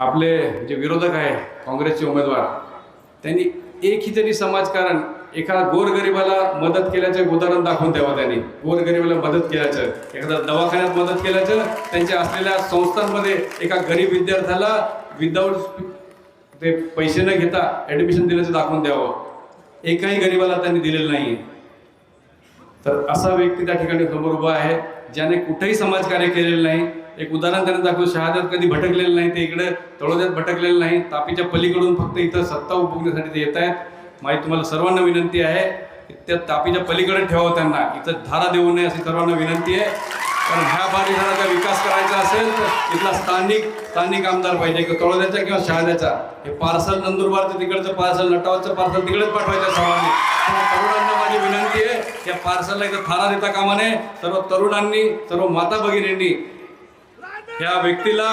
आपले जे विरोधक आहे काँग्रेसचे उमेदवार त्यांनी एकही तरी समाजकारण एका गोरगरिबाला मदत केल्याचं एक उदाहरण दाखवून द्यावं त्यांनी. गोरगरिबाला मदत केल्याचं. एखाद्या दवाखान्यात मदत केल्याचं त्यांच्या असलेल्या संस्थांमध्ये एका गरीब विद्यार्थ्याला विदाऊट ते पैसे न घेता ॲडमिशन दिल्याचं दाखवून द्यावं. एकाही गरिबाला त्यांनी दिलेलं नाही तर असा व्यक्ती त्या ठिकाणी समोर उभा आहे ज्याने कुठेही समाजकार्य केलेलं नाही एक उदाहरण त्याने दाखवू शहाद्यात कधी भटकलेलं नाही ते इकडे तळोद्यात भटकलेलं नाही तापीच्या पलीकडून फक्त इथं सत्ता उपभोगण्यासाठी ते येत आहेत. माझी तुम्हाला सर्वांना विनंती आहे की त्या तापीच्या पलीकडे ठेवावं त्यांना. इथं धारा देऊ नये अशी सर्वांना विनंती आहे. कारण ह्या परिसराचा विकास करायचा असेल तर इथला स्थानिक स्थानिक आमदार पाहिजे किंवा तळोद्याचा किंवा शहाद्याचा. हे पार्सल नंदुरबारचं तिकडचं पार्सल नटावरचं पार्सल तिकडेच पाठवायचं सर्वांनी. तरुणांना माझी विनंती आहे या पार्सलला इथं थारा देता कामा नये. सर्व तरुणांनी सर्व माता भगिनींनी ह्या व्यक्तीला